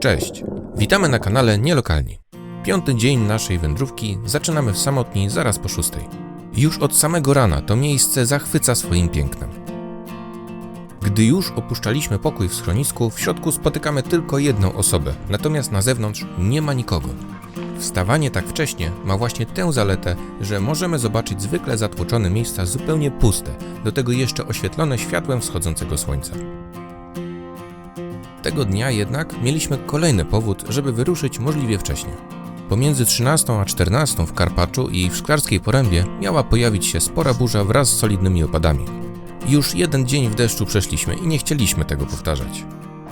Cześć, witamy na kanale Nielokalni. Piąty dzień naszej wędrówki zaczynamy w samotni zaraz po szóstej. Już od samego rana to miejsce zachwyca swoim pięknem. Gdy już opuszczaliśmy pokój w schronisku, w środku spotykamy tylko jedną osobę, natomiast na zewnątrz nie ma nikogo. Wstawanie tak wcześnie ma właśnie tę zaletę, że możemy zobaczyć zwykle zatłoczone miejsca zupełnie puste, do tego jeszcze oświetlone światłem wschodzącego słońca. Tego dnia jednak mieliśmy kolejny powód, żeby wyruszyć możliwie wcześnie. Pomiędzy 13 a 14 w Karpaczu i w Szklarskiej Porębie miała pojawić się spora burza wraz z solidnymi opadami. Już jeden dzień w deszczu przeszliśmy i nie chcieliśmy tego powtarzać.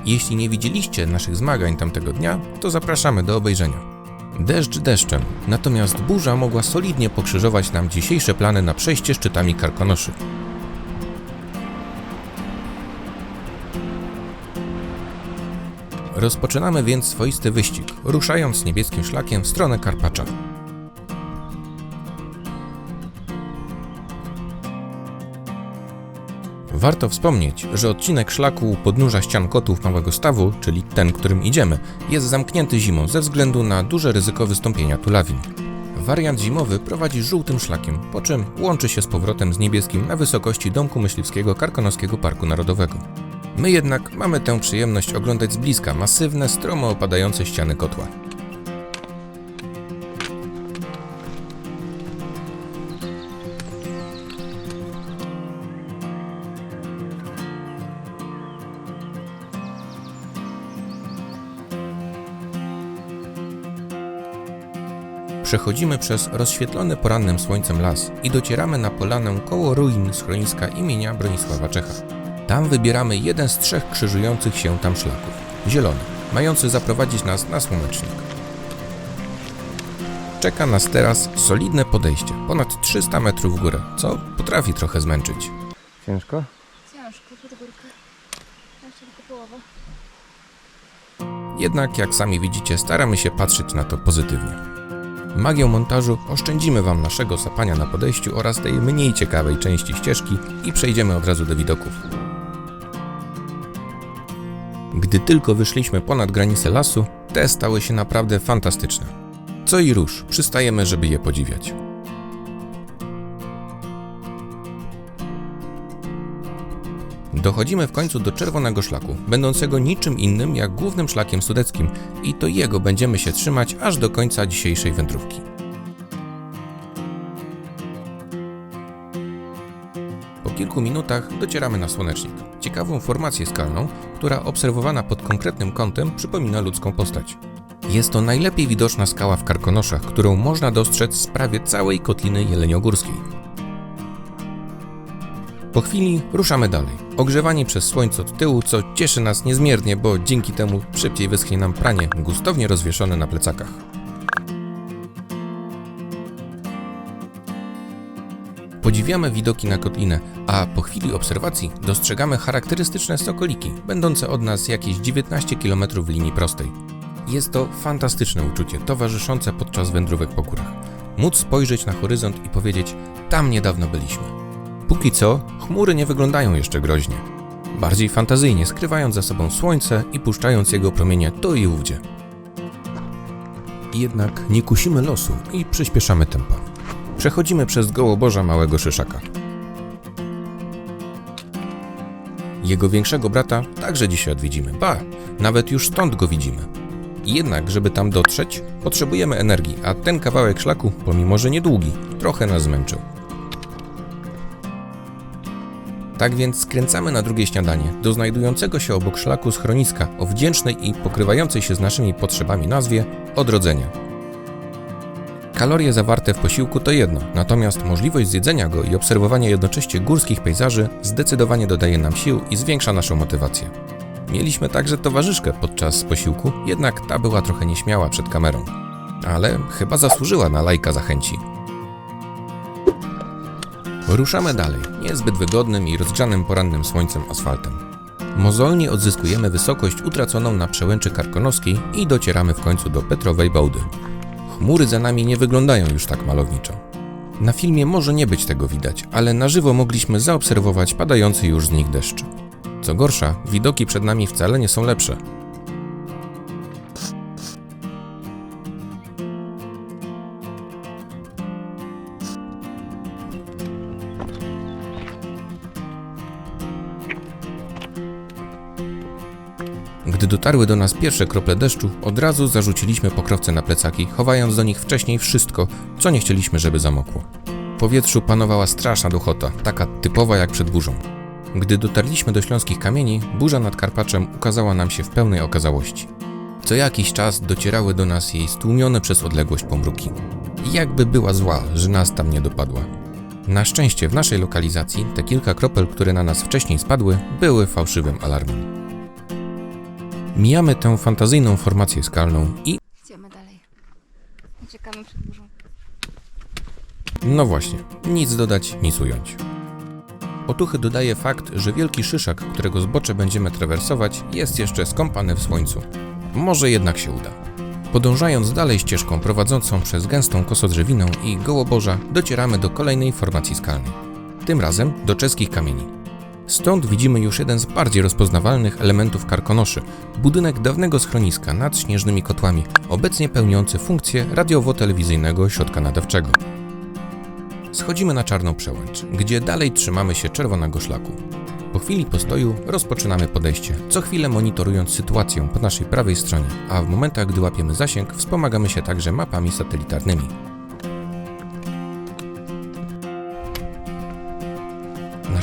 Jeśli nie widzieliście naszych zmagań tamtego dnia, to zapraszamy do obejrzenia. Deszcz deszczem, natomiast burza mogła solidnie pokrzyżować nam dzisiejsze plany na przejście szczytami Karkonoszy. Rozpoczynamy więc swoisty wyścig, ruszając niebieskim szlakiem w stronę Karpacza. Warto wspomnieć, że odcinek szlaku podnóża ścian kotów Małego Stawu, czyli ten, którym idziemy, jest zamknięty zimą ze względu na duże ryzyko wystąpienia tu lawin. Wariant zimowy prowadzi żółtym szlakiem, po czym łączy się z powrotem z niebieskim na wysokości Domku Myśliwskiego Karkonoskiego Parku Narodowego. My jednak mamy tę przyjemność oglądać z bliska masywne, stromo opadające ściany kotła. Przechodzimy przez rozświetlony porannym słońcem las i docieramy na polanę koło ruin schroniska imienia Bronisława Czecha. Tam wybieramy jeden z trzech krzyżujących się tam szlaków. Zielony, mający zaprowadzić nas na słonecznik. Czeka nas teraz solidne podejście, ponad 300 metrów w górę, co potrafi trochę zmęczyć. Ciężko? Ciężko pod górkę. Jeszcze tylko połowa. Jednak, jak sami widzicie, staramy się patrzeć na to pozytywnie. Magią montażu oszczędzimy Wam naszego sapania na podejściu oraz tej mniej ciekawej części ścieżki i przejdziemy od razu do widoków. Gdy tylko wyszliśmy ponad granicę lasu, te stały się naprawdę fantastyczne. Co i róż, przystajemy, żeby je podziwiać. Dochodzimy w końcu do Czerwonego Szlaku, będącego niczym innym jak głównym szlakiem sudeckim i to jego będziemy się trzymać aż do końca dzisiejszej wędrówki. Kilku minutach docieramy na słonecznik, ciekawą formację skalną, która obserwowana pod konkretnym kątem przypomina ludzką postać. Jest to najlepiej widoczna skała w Karkonoszach, którą można dostrzec z prawie całej kotliny jeleniogórskiej. Po chwili ruszamy dalej. Ogrzewani przez słońce od tyłu, co cieszy nas niezmiernie, bo dzięki temu szybciej wyschnie nam pranie, gustownie rozwieszone na plecakach. Podziwiamy widoki na kotlinę, a po chwili obserwacji dostrzegamy charakterystyczne sokoliki, będące od nas jakieś 19 km linii prostej. Jest to fantastyczne uczucie, towarzyszące podczas wędrówek po górach. Móc spojrzeć na horyzont i powiedzieć, tam niedawno byliśmy. Póki co, chmury nie wyglądają jeszcze groźnie. Bardziej fantazyjnie skrywając za sobą słońce i puszczając jego promienie tu i ówdzie. Jednak nie kusimy losu i przyspieszamy tempa. Przechodzimy przez gołoborza Małego Szyszaka. Jego większego brata także dzisiaj odwiedzimy. Ba, nawet już stąd go widzimy. Jednak, żeby tam dotrzeć, potrzebujemy energii, a ten kawałek szlaku, pomimo że niedługi, trochę nas zmęczył. Tak więc skręcamy na drugie śniadanie do znajdującego się obok szlaku schroniska o wdzięcznej i pokrywającej się z naszymi potrzebami nazwie odrodzenie. Kalorie zawarte w posiłku to jedno, natomiast możliwość zjedzenia go i obserwowania jednocześnie górskich pejzaży zdecydowanie dodaje nam sił i zwiększa naszą motywację. Mieliśmy także towarzyszkę podczas posiłku, jednak ta była trochę nieśmiała przed kamerą. Ale chyba zasłużyła na lajka zachęci. Ruszamy dalej, niezbyt wygodnym i rozgrzanym porannym słońcem asfaltem. Mozolnie odzyskujemy wysokość utraconą na przełęczy karkonoskiej i docieramy w końcu do Petrowej Bołdy. Chmury za nami nie wyglądają już tak malowniczo. Na filmie może nie być tego widać, ale na żywo mogliśmy zaobserwować padający już z nich deszcz. Co gorsza, widoki przed nami wcale nie są lepsze. Gdy dotarły do nas pierwsze krople deszczu, od razu zarzuciliśmy pokrowce na plecaki, chowając do nich wcześniej wszystko, co nie chcieliśmy, żeby zamokło. W powietrzu panowała straszna duchota, taka typowa jak przed burzą. Gdy dotarliśmy do śląskich kamieni, burza nad Karpaczem ukazała nam się w pełnej okazałości. Co jakiś czas docierały do nas jej stłumione przez odległość pomruki. Jakby była zła, że nas tam nie dopadła. Na szczęście w naszej lokalizacji te kilka kropel, które na nas wcześniej spadły, były fałszywym alarmem. Mijamy tę fantazyjną formację skalną i, Idziemy dalej. Czekamy przed burzą. no właśnie, nic dodać, nic ująć. Otuchy dodaje fakt, że wielki szyszak, którego zbocze będziemy trawersować, jest jeszcze skąpany w słońcu. Może jednak się uda. Podążając dalej ścieżką prowadzącą przez gęstą kosodrzewinę i gołoborza, docieramy do kolejnej formacji skalnej. Tym razem do czeskich kamieni. Stąd widzimy już jeden z bardziej rozpoznawalnych elementów karkonoszy budynek dawnego schroniska nad śnieżnymi kotłami, obecnie pełniący funkcję radiowo-telewizyjnego ośrodka nadawczego. Schodzimy na czarną przełęcz, gdzie dalej trzymamy się czerwonego szlaku. Po chwili postoju rozpoczynamy podejście, co chwilę monitorując sytuację po naszej prawej stronie, a w momentach, gdy łapiemy zasięg, wspomagamy się także mapami satelitarnymi.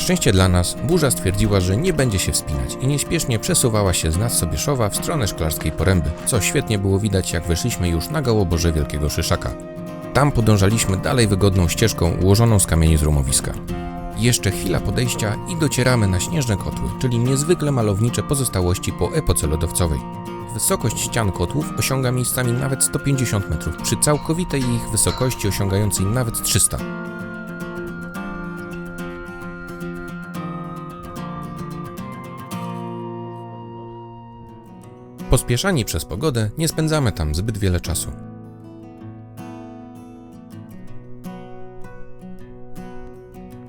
Szczęście dla nas, burza stwierdziła, że nie będzie się wspinać i nieśpiesznie przesuwała się z nas Sobieszowa w stronę Szklarskiej Poręby, co świetnie było widać jak wyszliśmy już na gołoborze Wielkiego Szyszaka. Tam podążaliśmy dalej wygodną ścieżką ułożoną z kamieni z rumowiska. Jeszcze chwila podejścia i docieramy na śnieżne kotły, czyli niezwykle malownicze pozostałości po epoce lodowcowej. Wysokość ścian kotłów osiąga miejscami nawet 150 metrów, przy całkowitej ich wysokości osiągającej nawet 300. Pospieszani przez pogodę, nie spędzamy tam zbyt wiele czasu.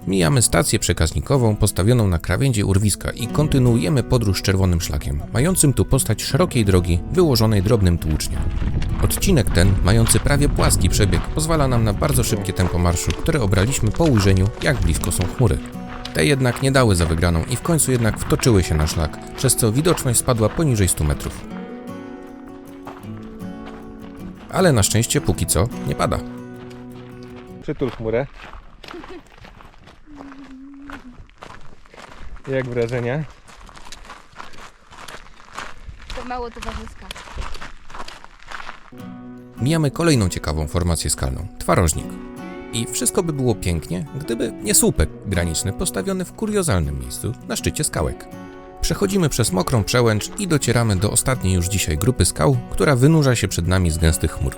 Mijamy stację przekaźnikową postawioną na krawędzi urwiska i kontynuujemy podróż czerwonym szlakiem, mającym tu postać szerokiej drogi wyłożonej drobnym tłuczniem. Odcinek ten, mający prawie płaski przebieg, pozwala nam na bardzo szybkie tempo marszu, które obraliśmy po ujrzeniu, jak blisko są chmury. Te jednak nie dały za wygraną i w końcu jednak wtoczyły się na szlak, przez co widoczność spadła poniżej 100 metrów. Ale na szczęście póki co nie pada. Przytul chmurę. Jak wrażenia? To mało towarzyska. Mijamy kolejną ciekawą formację skalną twarożnik. I wszystko by było pięknie, gdyby nie słupek graniczny postawiony w kuriozalnym miejscu na szczycie skałek. Przechodzimy przez mokrą przełęcz i docieramy do ostatniej już dzisiaj grupy skał, która wynurza się przed nami z gęstych chmur.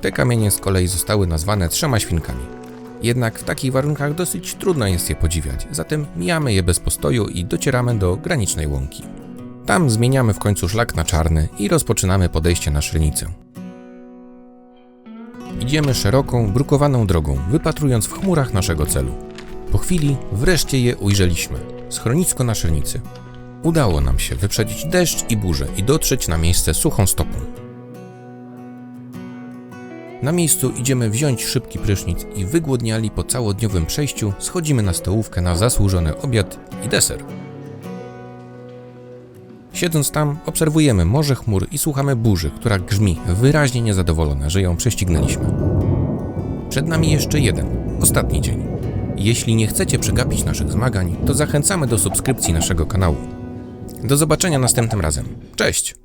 Te kamienie z kolei zostały nazwane trzema świnkami. Jednak w takich warunkach dosyć trudno jest je podziwiać, zatem mijamy je bez postoju i docieramy do granicznej łąki. Tam zmieniamy w końcu szlak na czarny i rozpoczynamy podejście na szrenicę. Idziemy szeroką, brukowaną drogą, wypatrując w chmurach naszego celu. Po chwili wreszcie je ujrzeliśmy. Schronisko na Szelnicy. Udało nam się wyprzedzić deszcz i burzę i dotrzeć na miejsce suchą stopą. Na miejscu idziemy wziąć szybki prysznic i wygłodniali po całodniowym przejściu schodzimy na stołówkę na zasłużony obiad i deser. Siedząc tam, obserwujemy morze chmur i słuchamy burzy, która grzmi, wyraźnie niezadowolona, że ją prześcignęliśmy. Przed nami jeszcze jeden, ostatni dzień. Jeśli nie chcecie przegapić naszych zmagań, to zachęcamy do subskrypcji naszego kanału. Do zobaczenia następnym razem. Cześć!